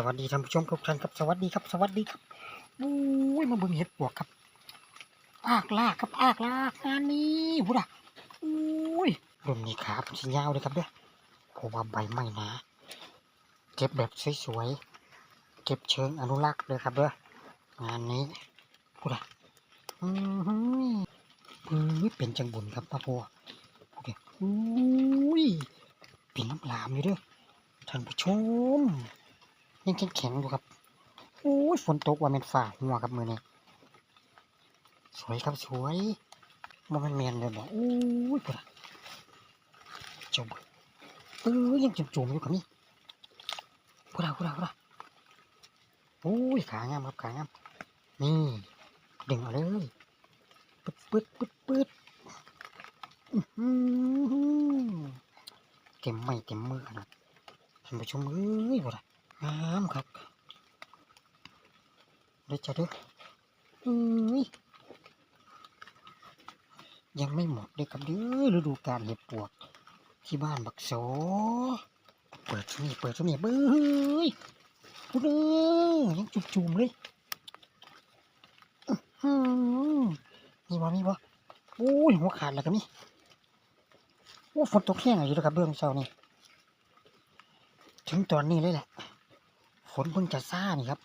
สวัสดีท่านผู้ชมทุกท่านครับสวัสดีครับ สวัสดีครับอุ้ยมาเบิ่งเห็ดปวกครับอากลากครับอากลากงานนี้พูดอะอุ้ยรุ่นนี้ขาเป็นสียาวเลยครับเด้อเพราะว่าใบไม้นาเก็บแบบสวยๆเก็บเชิงอนุรักษ์เลยครับเด้องานนี้พูดอะอือหือปื้อเป็นจังบุญครับป้าพัวพูดอะอุ้ยเป็นน้ำลามอยู่เด้อท่านผู้ชม ยังแข็งๆอยู่ครับโอ้ยฝนตกว่าเป็นฝ่าหัวครับมือนี้สวยครับสวยมันเป็นแมนเลยบอกโอ้ยปวดจมเออยังจุ่มๆอยู่กับนี่พูดเอาพูดเอาพูดเอาโอ้ยขางามครับขางามนี่ดึงเอาเลยปึ๊ดปึ๊ดปึ๊ดปึ๊ดอื้อหือเต็มไม่เต็มมือขนาดท่านผู้ชมเอ้ยปวด งามครับเดี๋ยวจะเด้ออุ้ยยังไม่หมดเลยครับเด้อฤดูกาลเห็ดปวก ที่บ้านบักโซเปิดที่นี่เปิดที่นี่เบ้ยพูดเด้อยังจุ่มๆเลยอื้อหือมีบ่มีบ่โอ้ยหัวขาดแล้วกันนี่โอ้ฝนตกแห้งอยู่แล้วครับเบื้องเช้านี่ถึงตอนนี้เลยแหละฝ นเพิ่งจะซ่านี่ครับ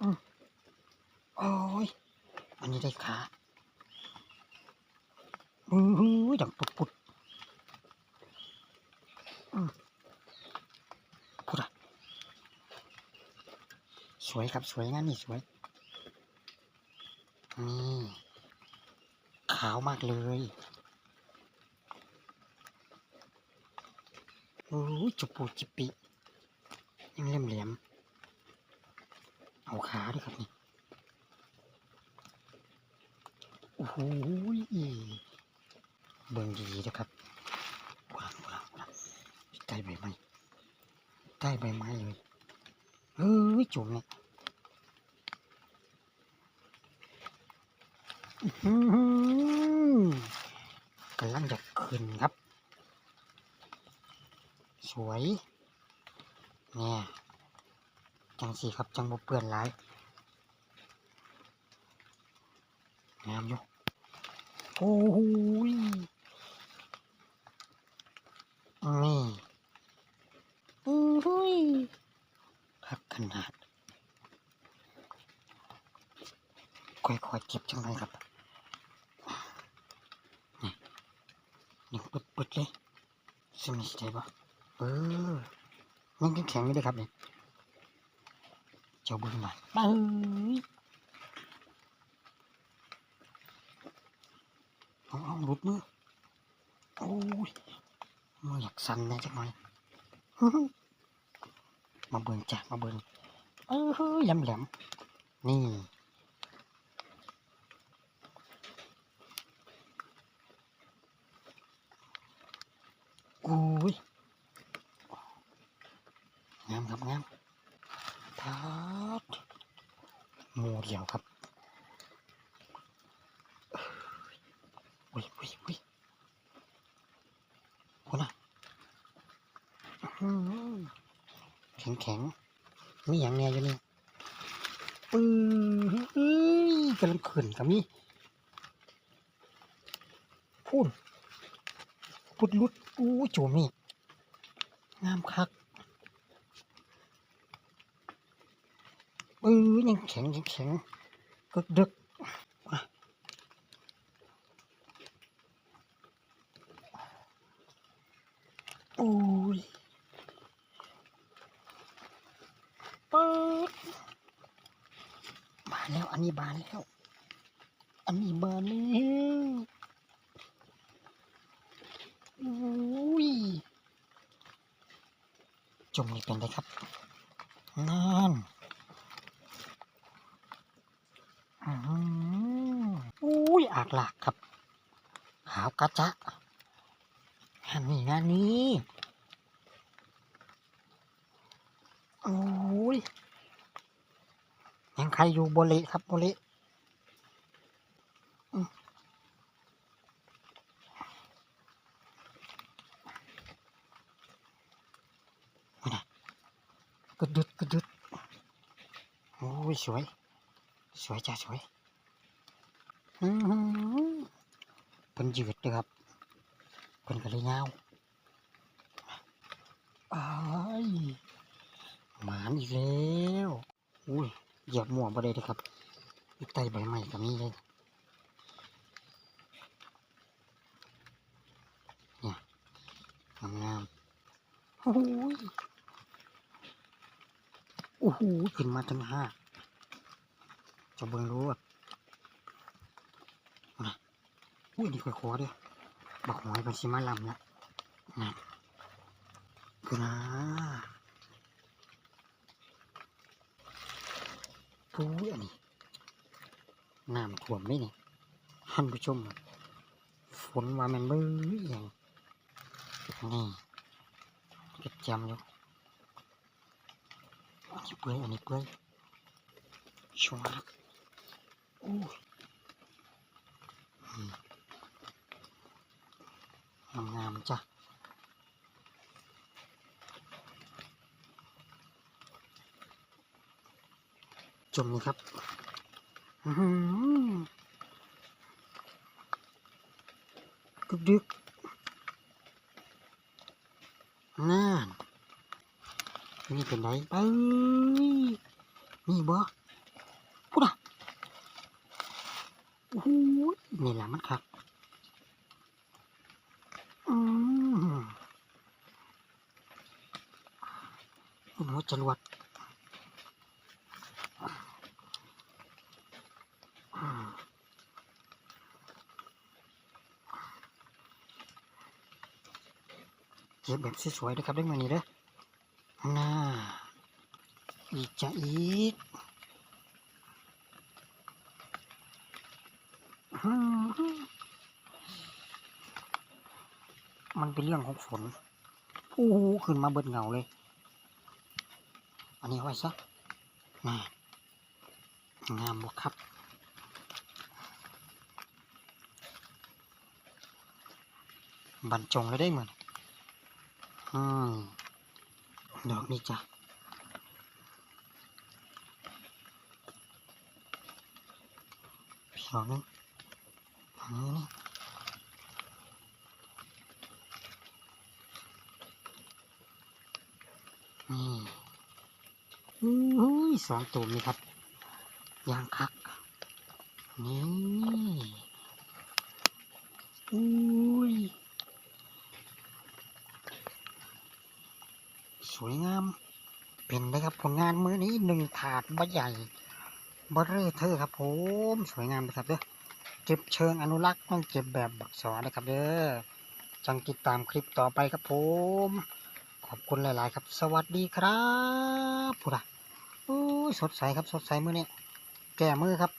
อืมโอ้ย อันนี้ได้ขาอือหือดังปุดปุดอืมพุดอะสวยครับ สวยงานนี่สวย นี่ขาวมากเลยโอ้ยจุปูจิปิ ยังเล่มเหลี่ยม เอาขาด้วยครับนี่ โอ้โหเบิ่งดีนะครับวางวางวางใต้ใบไม้ใต้ใบไม้เลยเฮ้ยจุ่มเนี่ยอื้อหือกำลังจะขึ้นครับ สวย เนี่ยจังสีครับจังบเปื้อนหลายงามอยู่โอ้โหนี่โอ้โหยครับขนาดค่อยๆเก็บจังเลยครับนี่นี่ปึดๆเลยสมิสได้ปะเออ ยังแข็งๆอยู่เลยครับเนี่เจ้าเบิ้งหน่อยไปเอาเอาหลุดมือโอ้ยมืออยากสั่นแน่จังหน่อยมาเบิ่งจ้ะมาเบิ่งเออเฮ้ยแหลมแหลมนี่ โอ้ย งามครับงาม พาดหมู เดียวครับอุ้ยอุ้ยอุ้ยคนน่ะแข็งแข็งมีอย่างแน่อยู่นี่ปื้อเอ้ยกำลังขึ้นกับนี่พูดพุดลุดอู้โจมีงามคัก เออยังแข็งยังแข็งกึกดึกโอ้ยเปิดบานแล้ว อันนี้บานแล้ว อันนี้บานแล้วโอ้ยจมนี่เป็นไรครับนั่น อุ้ยอากหลากครับ ขาวกระจะงานนี้งานนี้โอ้ยยังใครอยู่โบเลครับโบเละอืมนี่นะระดึดกระดึดโอ้ยสวย สวยจ้าสวยอื้อหือเพิ่นยืดเลยครับเพิ่นก็เลยยาวอ้ายหมานอีกแล้วอุ้ยเหยียบหมวกบ่ได้เลยครับอีกใต้ใบไม้ก็มีเลยเนี่ยงามๆโอ้ยโอ้โหขึ้นมาทั้งห้าะเบิ่งรู้อะนะอุ้ยนี่ค่อยขอเด้อบอกหอยเป็นสิมาลำละนะคือนะปุ้ยอันนี้น้ำท่วมไหมนี่ท่านผู้ชมฝนว่ามันเบื่ออย่างนี่เก็บจำอยู่อันนี้เปื่อยอันนี้เปื่อยชัวร์ งามจ้ะจมนี่ครับดึกดึกนั่นนี่เป็นไรไปนี่บ่พูดอะโอ้โหนี่แหละมันคักอืมหัวจรวดเก็บแบบสวยๆนะครับได้มานี่เด้อน่าอีกจะอีก มันเป็นเรื่องของฝนโอ้โหขึ้นมาเบิดเงาเลย อันนี้เอาไว้ซะน่างามบกครับ บรรจงเลยได้เหมือนอืมดอกนี้จ้ะพี่ดอกนึงอั นี่นี่อุ้ยสองตัวนี่ครับยางคัก นี่อุ้ย สวยงาม เป็นนะครับผลงานมือนี้หนึ่งถาดบะใหญ่บะเร่อเธอครับผม สวยงามนะครับเด้อ เก็บเชิงอนุรักษ์ต้องเก็บแบบบักสอนะครับเด้อจังติดตามคลิปต่อไปครับผม ขอบคุณหลาย ๆ ครับ สวัสดีครับผู้ใดโอ้ยสดใสครับสดใสมือเนี้แก่มือครับ